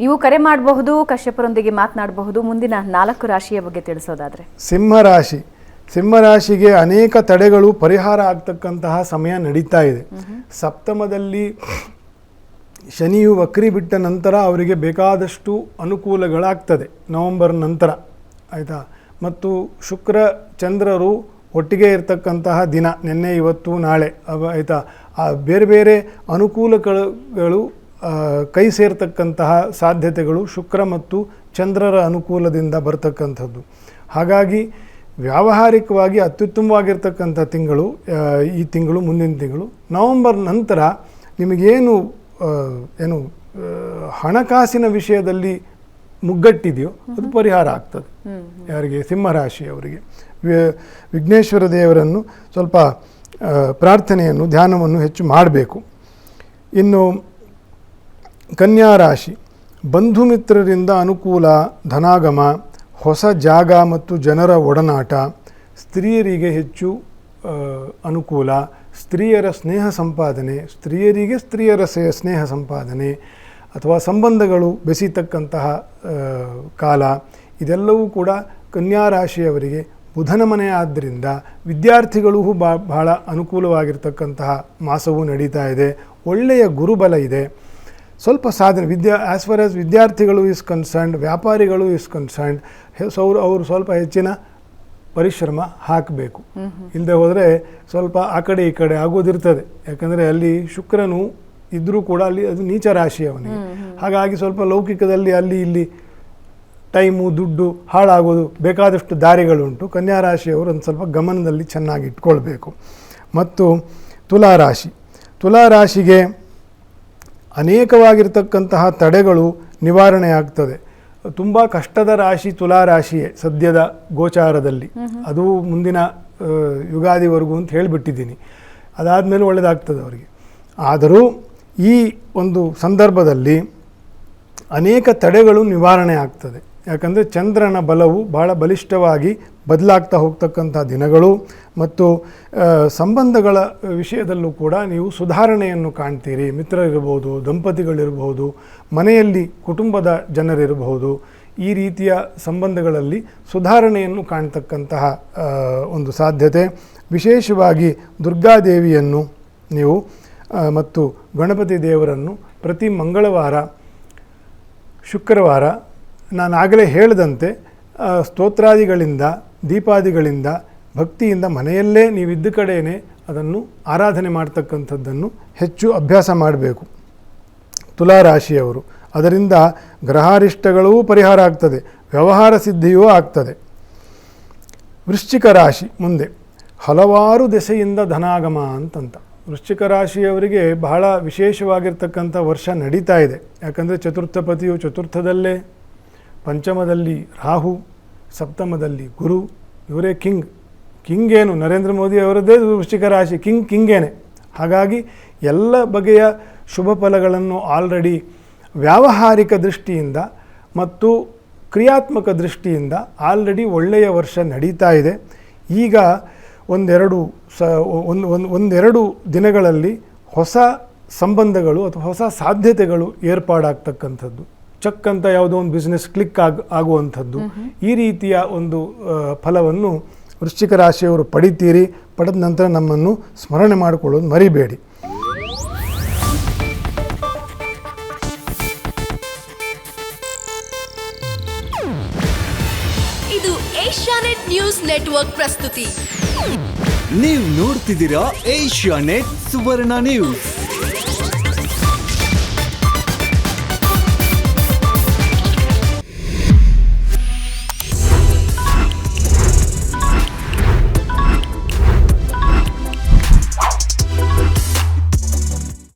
ನೀವು ಕರೆ ಮಾಡಬಹುದು ಕಶ್ಯಪರೊಂದಿಗೆ ಮಾತನಾಡಬಹುದು. ಮುಂದಿನ ನಾಲ್ಕು ರಾಶಿಯ ಬಗ್ಗೆ ತಿಳಿಸೋದಾದ್ರೆ. ಸಿಂಹರಾಶಿ ಸಿಂಹರಾಶಿಗೆ ಅನೇಕ ತಡೆಗಳು ಪರಿಹಾರ ಆಗ್ತಕ್ಕಂತಹ ಸಮಯ ನಡೀತಾ ಇದೆ. ಸಪ್ತಮದಲ್ಲಿ ಶನಿಯು ವಕ್ರಿ ಬಿಟ್ಟ ನಂತರ ಅವರಿಗೆ ಬೇಕಾದಷ್ಟು ಅನುಕೂಲಗಳಾಗ್ತದೆ ನವೆಂಬರ್ ನಂತರ ಆಯಿತಾ? ಮತ್ತು ಶುಕ್ರ ಚಂದ್ರರು ಒಟ್ಟಿಗೆ ಇರತಕ್ಕಂತಹ ದಿನ ನಿನ್ನೆ ಇವತ್ತು ನಾಳೆ ಆಯಿತಾ? ಆ ಬೇರೆ ಬೇರೆ ಅನುಕೂಲಗಳು ಕೈ ಸೇರ್ತಕ್ಕಂತಹ ಸಾಧ್ಯತೆಗಳು ಶುಕ್ರ ಮತ್ತು ಚಂದ್ರರ ಅನುಕೂಲದಿಂದ ಬರ್ತಕ್ಕಂಥದ್ದು. ಹಾಗಾಗಿ ವ್ಯಾವಹಾರಿಕವಾಗಿ ಅತ್ಯುತ್ತಮವಾಗಿರ್ತಕ್ಕಂಥ ತಿಂಗಳು ಈ ತಿಂಗಳು ಮುಂದಿನ ತಿಂಗಳು. ನವಂಬರ್ ನಂತರ ನಿಮಗೇನು ಏನು ಹಣಕಾಸಿನ ವಿಷಯದಲ್ಲಿ ಮುಗ್ಗಟ್ಟಿದೆಯೋ ಅದು ಪರಿಹಾರ ಆಗ್ತದೆ. ಯಾರಿಗೆ? ಸಿಂಹರಾಶಿಯವರಿಗೆ. ವಿಘ್ನೇಶ್ವರ ದೇವರನ್ನು ಸ್ವಲ್ಪ ಪ್ರಾರ್ಥನೆಯನ್ನು ಧ್ಯಾನವನ್ನು ಹೆಚ್ಚು ಮಾಡಬೇಕು. ಇನ್ನು ಕನ್ಯಾ ರಾಶಿ. ಬಂಧು ಮಿತ್ರರಿಂದ ಅನುಕೂಲ, ಧನಾಗಮ, ಹೊಸ ಜಾಗ ಮತ್ತು ಜನರ ಒಡನಾಟ, ಸ್ತ್ರೀಯರಿಗೆ ಹೆಚ್ಚು ಅನುಕೂಲ, ಸ್ತ್ರೀಯರ ಸ್ನೇಹ ಸಂಪಾದನೆ, ಸ್ತ್ರೀಯರಿಗೆ ಸ್ತ್ರೀಯರ ಸ್ನೇಹ ಸಂಪಾದನೆ ಅಥವಾ ಸಂಬಂಧಗಳು ಬೆಸೀತಕ್ಕಂತಹ ಕಾಲ. ಇದೆಲ್ಲವೂ ಕೂಡ ಕನ್ಯಾ ರಾಶಿಯವರಿಗೆ ಬುಧನ ಮನೆ ಆದ್ದರಿಂದ ವಿದ್ಯಾರ್ಥಿಗಳೂ ಬಾ, ಬಹಳ ಅನುಕೂಲವಾಗಿರ್ತಕ್ಕಂತಹ ಮಾಸವು ನಡೀತಾ ಇದೆ. ಒಳ್ಳೆಯ ಗುರುಬಲ ಇದೆ. ಸ್ವಲ್ಪ ಸಾಧನೆ. ವಿದ್ಯಾ ಆ್ಯಸ್ ಫಾರ್ ಆಸ್ ವಿದ್ಯಾರ್ಥಿಗಳು ಇಸ್ ಕನ್ಸರ್ನ್ಡ್ ವ್ಯಾಪಾರಿಗಳು ಇಸ್ ಕನ್ಸರ್ನ್ಡ್ ಅವರು ಅವರು ಸ್ವಲ್ಪ ಹೆಚ್ಚಿನ ಪರಿಶ್ರಮ ಹಾಕಬೇಕು. ಇಲ್ಲದೆ ಹೋದರೆ ಸ್ವಲ್ಪ ಆ ಕಡೆ ಈ ಕಡೆ ಆಗೋದಿರ್ತದೆ. ಯಾಕಂದರೆ ಅಲ್ಲಿ ಶುಕ್ರನು ಇದ್ದರೂ ಕೂಡ ಅಲ್ಲಿ ಅದು ನೀಚ ರಾಶಿ ಅವನಿಗೆ. ಹಾಗಾಗಿ ಸ್ವಲ್ಪ ಲೌಕಿಕದಲ್ಲಿ ಅಲ್ಲಿ ಇಲ್ಲಿ ಟೈಮು ದುಡ್ಡು ಹಾಳಾಗೋದು ಬೇಕಾದಷ್ಟು ದಾರಿಗಳುಂಟು. ಕನ್ಯಾ ರಾಶಿಯವರು ಒಂದು ಸ್ವಲ್ಪ ಗಮನದಲ್ಲಿ ಚೆನ್ನಾಗಿ ಇಟ್ಕೊಳ್ಬೇಕು. ಮತ್ತು ತುಲಾರಾಶಿ ತುಲಾರಾಶಿಗೆ ಅನೇಕವಾಗಿರ್ತಕ್ಕಂತಹ ತಡೆಗಳು ನಿವಾರಣೆ ಆಗ್ತದೆ ತುಂಬ ಕಷ್ಟದ ರಾಶಿ ತುಲಾರಾಶಿಯೇ ಸದ್ಯದ ಗೋಚಾರದಲ್ಲಿ. ಅದು ಮುಂದಿನ ಯುಗಾದಿವರೆಗೂ ಅಂತ ಹೇಳಿಬಿಟ್ಟಿದ್ದೀನಿ. ಅದಾದಮೇಲೆ ಒಳ್ಳೆಯದಾಗ್ತದೆ ಅವರಿಗೆ. ಆದರೂ ಈ ಒಂದು ಸಂದರ್ಭದಲ್ಲಿ ಅನೇಕ ತಡೆಗಳು ನಿವಾರಣೆ ಆಗ್ತದೆ. ಯಾಕಂದರೆ ಚಂದ್ರನ ಬಲವು ಭಾಳ ಬಲಿಷ್ಠವಾಗಿ ಬದಲಾಗ್ತಾ ಹೋಗ್ತಕ್ಕಂಥ ದಿನಗಳು ಮತ್ತು ಸಂಬಂಧಗಳ ವಿಷಯದಲ್ಲೂ ಕೂಡ ನೀವು ಸುಧಾರಣೆಯನ್ನು ಕಾಣ್ತೀರಿ. ಮಿತ್ರರಿರ್ಬೋದು, ದಂಪತಿಗಳಿರ್ಬೋದು, ಮನೆಯಲ್ಲಿ ಕುಟುಂಬದ ಜನರಿರಬಹುದು ಈ ರೀತಿಯ ಸಂಬಂಧಗಳಲ್ಲಿ ಸುಧಾರಣೆಯನ್ನು ಕಾಣ್ತಕ್ಕಂತಹ ಒಂದು ಸಾಧ್ಯತೆ. ವಿಶೇಷವಾಗಿ ದುರ್ಗಾದೇವಿಯನ್ನು ನೀವು ಮತ್ತು ಗಣಪತಿ ದೇವರನ್ನು ಪ್ರತಿ ಮಂಗಳವಾರ, ಶುಕ್ರವಾರ ನಾನು ಆಗಲೇ ಹೇಳಿದಂತೆ ಸ್ತೋತ್ರಾದಿಗಳಿಂದ, ದೀಪಾದಿಗಳಿಂದ, ಭಕ್ತಿಯಿಂದ ಮನೆಯಲ್ಲೇ ನೀವಿದ್ದ ಕಡೆಯೇ ಅದನ್ನು ಆರಾಧನೆ ಮಾಡ್ತಕ್ಕಂಥದ್ದನ್ನು ಹೆಚ್ಚು ಅಭ್ಯಾಸ ಮಾಡಬೇಕು. ತುಲಾರಾಶಿಯವರು, ಅದರಿಂದ ಗ್ರಹಾರಿಷ್ಟಗಳೂ ಪರಿಹಾರ ಆಗ್ತದೆ, ವ್ಯವಹಾರ ಸಿದ್ಧಿಯೂ ಆಗ್ತದೆ. ವೃಶ್ಚಿಕ ರಾಶಿ ಮುಂದೆ, ಹಲವಾರು ದೆಸೆಯಿಂದ ಧನಾಗಮ ಅಂತಂತ. ವೃಶ್ಚಿಕ ರಾಶಿಯವರಿಗೆ ಬಹಳ ವಿಶೇಷವಾಗಿರ್ತಕ್ಕಂಥ ವರ್ಷ ನಡೀತಾ ಇದೆ. ಯಾಕಂದರೆ ಚತುರ್ಥಪತಿಯು ಚತುರ್ಥದಲ್ಲೇ ಪಂಚಮದಲ್ಲಿ ರಾಹು, ಸಪ್ತಮದಲ್ಲಿ ಗುರು, ಇವರೇ ಕಿಂಗ್. ಕಿಂಗ್ ಏನು? ನರೇಂದ್ರ ಮೋದಿ ಅವರದ್ದೇ ವೃಶ್ಚಿಕ ರಾಶಿ. ಕಿಂಗ್, ಕಿಂಗೇನೆ. ಹಾಗಾಗಿ ಎಲ್ಲ ಬಗೆಯ ಶುಭ ಫಲಗಳನ್ನು ಆಲ್ರೆಡಿ ವ್ಯಾವಹಾರಿಕ ದೃಷ್ಟಿಯಿಂದ ಮತ್ತು ಕ್ರಿಯಾತ್ಮಕ ದೃಷ್ಟಿಯಿಂದ ಆಲ್ರೆಡಿ ಒಳ್ಳೆಯ ವರ್ಷ ನಡೀತಾ ಇದೆ. ಈಗ ಒಂದೆರಡು ಸ, ಒಂದು ಒಂದು, ಒಂದೆರಡು ದಿನಗಳಲ್ಲಿ ಹೊಸ ಸಂಬಂಧಗಳು ಅಥವಾ ಹೊಸ ಸಾಧ್ಯತೆಗಳು ಏರ್ಪಾಡಾಗ್ತಕ್ಕಂಥದ್ದು. ಚಕ್ ಅಂತ ಯಾವುದೋ ಒಂದು ಬಿಸ್ನೆಸ್ ಕ್ಲಿಕ್ ಆಗ ಆಗುವಂಥದ್ದು. ಈ ರೀತಿಯ ಒಂದು ಫಲವನ್ನು ವೃಶ್ಚಿಕ ರಾಶಿಯವರು ಪಡಿತೀರಿ. ಪಡೆದ ನಂತರ ನಮ್ಮನ್ನು ಸ್ಮರಣೆ ಮಾಡಿಕೊಳ್ಳೋದು ಮರಿಬೇಡಿ. ಇದು ಏಷ್ಯಾನೆಟ್ ನ್ಯೂಸ್ ನೆಟ್ವರ್ಕ್ ಪ್ರಸ್ತುತಿ. ನೀವು ನೋಡ್ತಿದ್ದೀರಾ ಏಷ್ಯಾ ನೆಟ್ ಸುವರ್ಣ ನ್ಯೂಸ್.